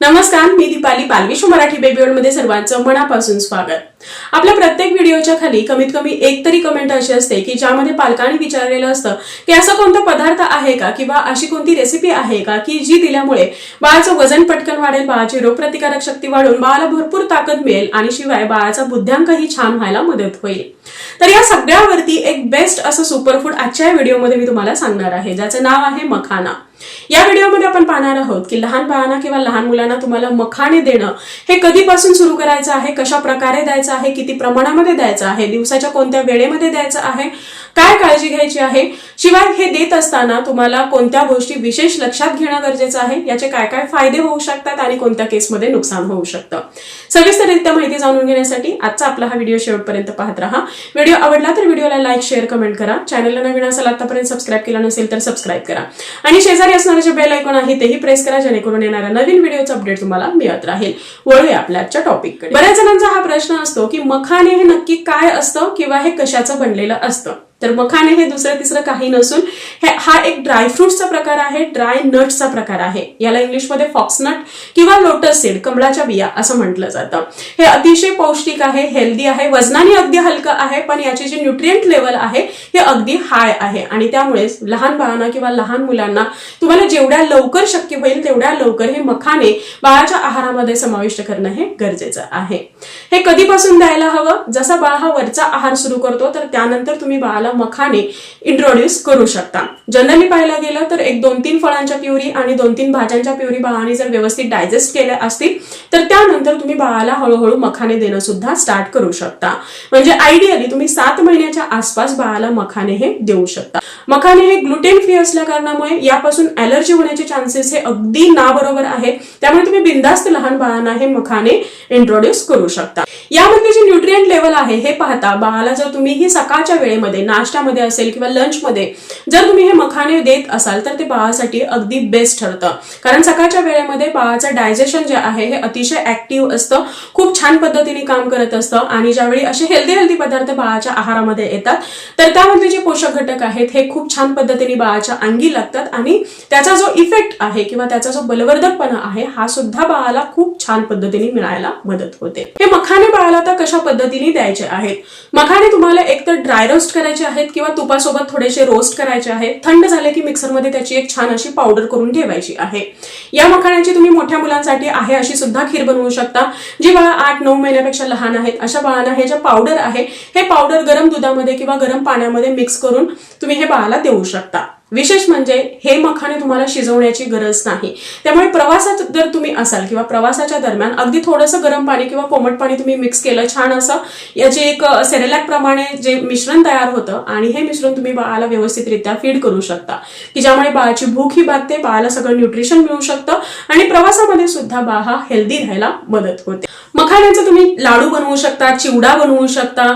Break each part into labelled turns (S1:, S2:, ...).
S1: नमस्कार मी दीपाली बालविश्व मराठी बेबी वर्ल्डमध्ये सर्वांचं मनापासून स्वागत. आपल्या प्रत्येक व्हिडिओच्या खाली कमीत कमी एक तरी कमेंट अशी असते की ज्यामध्ये पालकांनी विचारलेलं असतं की असा कोणता पदार्थ आहे का किंवा अशी कोणती रेसिपी आहे का की जी दिल्यामुळे बाळाचं वजन पटकन वाढेल बाळाची रोगप्रतिकारक शक्ती वाढून बाळाला भरपूर ताकद मिळेल आणि शिवाय बाळाचा बुद्ध्यांकही छान व्हायला मदत होईल. तर या सगळ्यावरती एक बेस्ट असं सुपरफूड आजच्या व्हिडिओमध्ये मी तुम्हाला सांगणार आहे ज्याचं नाव आहे मखाना. या व्हिडिओमध्ये आपण पाहणार आहोत की लहान बाळांना किंवा लहान मुलांना तुम्हाला मखाणे देणं हे कधीपासून सुरू करायचं आहे? कशा प्रकारे द्यायचं आहे? किती प्रमाणामध्ये द्यायचं आहे? दिवसाच्या कोणत्या वेळेमध्ये द्यायचं आहे? काय काळजी घ्यायची आहे? शिवाय हे देत असताना तुम्हाला कोणत्या गोष्टी विशेष लक्षात घेणं गरजेचं आहे? याचे काय काय फायदे होऊ शकतात आणि कोणत्या केसमध्ये नुकसान होऊ शकतं? सविस्तररित्या माहिती जाणून घेण्यासाठी आजचा आपला हा व्हिडिओ शेवटपर्यंत पाहत राहा. व्हिडिओ आवडला तर व्हिडिओला लाईक शेअर कमेंट करा. चॅनलला नवीन असेल आतापर्यंत सबस्क्राईब केला नसेल तर सबस्क्राईब करा. आणि शेजारी असणार जे बेल ऐकून आहे तेही प्रेस करा जेणेकरून येणाऱ्या नवीन व्हिडिओचा अपडेट तुम्हाला मिळत राहील. वळूया आपल्या आजच्या टॉपिककडे बऱ्याच जणांचा हा प्रश्न असतो की मखाने हे नक्की काय असतं किंवा हे कशाचं बनलेलं असतं? तर मखाने हे दुसरं तिसरं काही नसून हे हा एक ड्रायफ्रुटचा प्रकार आहे ड्राय नटचा प्रकार आहे. याला इंग्लिशमध्ये फॉक्सनट किंवा लोटस सीड कमळाच्या बिया असं म्हटलं जातं. हे अतिशय पौष्टिक आहे हेल्दी आहे वजनाने अगदी हलकं आहे पण याचे जे न्यूट्रियंट लेवल आहे हे अगदी हाय आहे. आणि त्यामुळेच लहान बाळांना किंवा लहान मुलांना तुम्हाला जेवढ्या लवकर शक्य होईल तेवढ्या लवकर हे मखाने बाळाच्या आहारामध्ये समाविष्ट करणं हे गरजेचं आहे. हे कधीपासून द्यायला हवं? जसा बाळ हा वरचा आहार सुरू करतो तर त्यानंतर तुम्ही बाळाला मखाने इंट्रोड्यूस करू शकता. जनरली पाहायला गेलं तर एक दोन तीन फळांच्या प्युरी आणि दोन तीन भाज्यांच्या प्युरी बाळाने जर व्यवस्थित डायजेस्ट केल्या असतील तर त्यानंतर तुम्ही बाळाला हळूहळू मखाने देणं सुद्धा स्टार्ट करू शकता. म्हणजे आयडियली तुम्ही सात महिन्याच्या आसपास बाळाला मखाने हे देऊ शकता. मखाने हे ग्लुटेन फ्री असल्या कारणामुळे यापासून अलर्जी होण्याचे चान्सेस हे अगदी ना बरोबर आहे त्यामुळे तुम्ही बिंदास्त लहान बाळांना हे मखाने इंट्रोड्यूस करू शकता. यामध्ये जे न्यूट्रिएंट लेवल आहे हे पाहता बाळाला जर तुम्ही ही सकाळच्या वेळेमध्ये नाश्त्यामध्ये असेल किंवा लंचमध्ये जर तुम्ही हे मखाने देत असाल तर ते बाळासाठी अगदी बेस्ट ठरतं. कारण सकाळच्या वेळेमध्ये बाळाचं डायजेशन जे आहे हे अतिशय ऍक्टिव्ह असतं. खूप छान पद्धतीने काम करत असतं आणि ज्यावेळी असे हेल्दी हेल्दी पदार्थ बाळाच्या आहारामध्ये येतात तर त्यामधले जे पोषक घटक आहेत हे खूप छान पद्धतीने बाळाच्या अंगी लागतात आणि त्याचा जो इफेक्ट आहे किंवा त्याचा जो बलवर्धकपणा आहे हा सुद्धा बाळाला खूप छान पद्धतीने मिळायला मदत होते. हे मखाने बाळाला तर कशा पद्धतीने द्यायचे आहेत? मखाने तुम्हाला एकतर ड्राय रोस्ट करायचे आहेत किंवा तुपासोबत थोडेसे रोस्ट करायचे आहेत. थंड झाले की मिक्सरमध्ये त्याची एक छान अशी पावडर करून ठेवायची आहे. या मखाण्याची तुम्ही मोठ्या मुलांसाठी आहे अशी सुद्धा खीर बनवू शकता. जी बाळा आठ नऊ महिन्यापेक्षा लहान आहेत अशा बाळांना हे जे पावडर आहे हे पावडर गरम दुधामध्ये किंवा गरम पाण्यामध्ये मिक्स करून तुम्ही हे बाळाला देऊ शकता. विशेष म्हणजे हे मखाणे तुम्हाला शिजवण्याची गरज नाही. त्यामुळे प्रवासात जर तुम्ही असाल किंवा प्रवासाच्या दरम्यान अगदी थोडंसं गरम पाणी किंवा कोमट पाणी तुम्ही मिक्स केलं छान असं याचे एक सेरेलॅक प्रमाणे जे मिश्रण तयार होतं आणि हे मिश्रण तुम्ही बाळाला व्यवस्थितरित्या फीड करू शकता. की ज्यामुळे बाळाची भूक ही भागते बाळाला सगळं न्यूट्रिशन मिळू शकतं आणि प्रवासामध्ये सुद्धा बाळ हा हेल्दी राहायला मदत होते. मखाण्याचं तुम्ही लाडू बनवू शकता चिवडा बनवू शकता.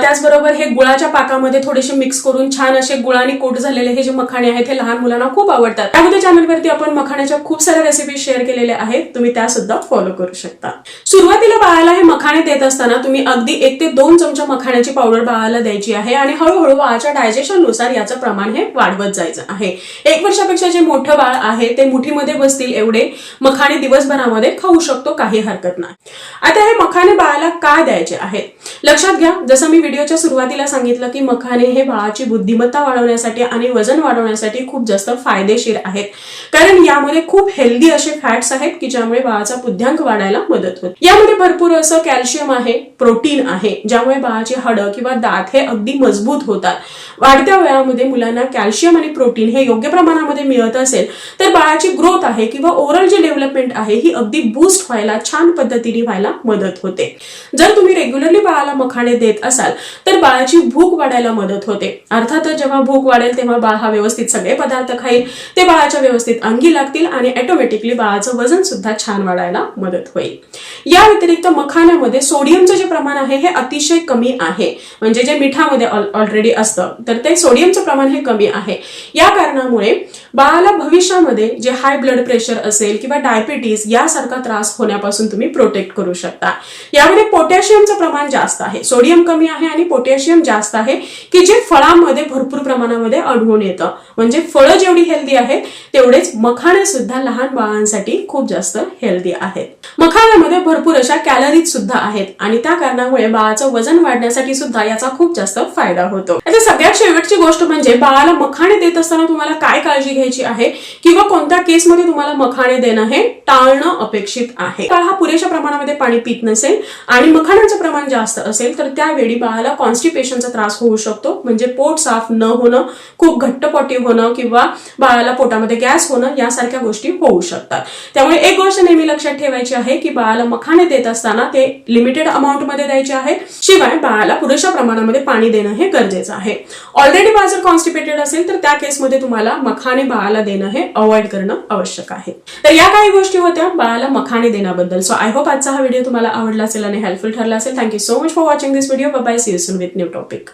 S1: त्याचबरोबर हे गुळाच्या पाकामध्ये थोडेसे मिक्स करून छान असे गुळाने कोट झालेले हे जे मखाणे आहेत हे लहान मुलांना खूप आवडतात. त्यामध्ये चॅनलवरती आपण मखाण्याच्या खूप साऱ्या रेसिपी शेअर केलेल्या आहेत. तुम्ही त्या सुद्धा फॉलो करू शकता. सुरुवातीला बाळाला हे मखाणे देत असताना तुम्ही अगदी एक ते दोन चमचा मखाण्याची पावडर बाळाला द्यायची आहे आणि हळूहळू बाळाच्या डायजेशननुसार याचं प्रमाण हे वाढवत जायचं आहे. एक वर्षापेक्षा जे मोठं बाळ आहे ते मुठीमध्ये बसतील एवढे मखाणे दिवसभरामध्ये खाऊ शकतो काही हरकत नाही. आता हे मखाणे बाळाला का द्यायचे आहेत लक्षात घ्या जसं मी व्हिडिओच्या सुरुवातीला सांगितलं की मखाने हे बाळाची बुद्धिमत्ता वाढवण्यासाठी आणि वजन वाढवण्यासाठी खूप जास्त फायदेशीर आहेत. कारण यामध्ये खूप हेल्दी असे फॅट्स आहेत की ज्यामुळे बाळाचा बुद्ध्यांक वाढायला मदत होते. यामध्ये भरपूर असं कॅल्शियम आहे प्रोटीन आहे ज्यामुळे बाळाची हाडं किंवा दात हे अगदी मजबूत होतात. वाढत्या वयामध्ये मुलांना कॅल्शियम आणि प्रोटीन हे योग्य प्रमाणामध्ये मिळत असेल तर बाळाची ग्रोथ आहे किंवा ओव्हरऑल जे डेव्हलपमेंट आहे ही अगदी बूस्ट व्हायला छान पद्धतीने व्हायला मदत होते. जर तुम्ही रेग्युलरली बाळाला मखाणे देत असाल तर बाळाची भूक वाढायला मदत होते. अर्थातच जेव्हा भूक वाढेल तेव्हा बाळ हा व्यवस्थित सगळे पदार्थ खाईल. ते बाळाच्या व्यवस्थित अंगी लागतील आणि ऑटोमॅटिकली बाळाचं वजन सुद्धा छान वाढायला मदत होईल. या व्यतिरिक्त मखाण्यामध्ये सोडियमचं जे प्रमाण आहे हे अतिशय कमी आहे. म्हणजे जे मिठामध्ये ऑलरेडी असतं तर ते सोडियमचं प्रमाण हे कमी आहे. या कारणामुळे बाळाला भविष्यामध्ये जे हाय ब्लड प्रेशर असेल किंवा डायबिटीज यासारखा त्रास होण्यापासून तुम्ही प्रोटेक्ट करू शकता. यामध्ये पोटॅशियमचं प्रमाण जास्त आहे. सोडियम कमी आहे आणि पोटॅशियम जास्त आहे की जे फळांमध्ये भरपूर प्रमाणामध्ये आढळून येतं. म्हणजे फळं जेवढी हेल्दी आहेत तेवढेच मखाणे सुद्धा लहान बाळांसाठी खूप जास्त हेल्दी आहेत. मखाण्यामध्ये भरपूर अशा कॅलरीज सुद्धा आहेत आणि त्या कारणामुळे बाळाचं वजन वाढण्यासाठी सुद्धा याचा खूप जास्त फायदा होतो. आता सगळ्यात शेवटची गोष्ट म्हणजे बाळाला मखाणे देत असताना तुम्हाला काय काळजी घ्यायची आहे? किंवा कोणत्या केसमध्ये तुम्हाला मखाणे देणं हे टाळणं अपेक्षित आहे? बाळ हा पुरेशा प्रमाणामध्ये पाणी पित नसेल आणि मखाण्याचं प्रमाण जास्त असेल तर त्यावेळी बाळाला कॉन्स्टिपेशनचा त्रास होऊ शकतो. म्हणजे पोट साफ न होणं खूप घट्टपोटी होणं किंवा बाळाला पोटामध्ये गॅस होणं यासारख्या गोष्टी होऊ शकतात. त्यामुळे एक गोष्ट नेहमी लक्षात ठेवायची आहे की बाळाला मखाणे देत असताना ते लिमिटेड अमाऊंटमध्ये द्यायचे आहे. शिवाय बाळाला पुरेशा प्रमाणामध्ये पाणी देणं हे गरजेचं आहे. ऑलरेडी बाळ जर कॉन्स्टिपेटेड असेल तर त्या केसमध्ये तुम्हाला मखाने बाळाला देणं हे अवॉइड करणं आवश्यक आहे. तर या काही गोष्टी होत्या बाळाला मखाने देण्याबद्दल. सो आय होप आजचा हा व्हिडिओ तुम्हाला आवडला असेल आणि हेल्पफुल ठरला असेल. Thank you so much much for watching this video. Bye bye. See you soon with new topic.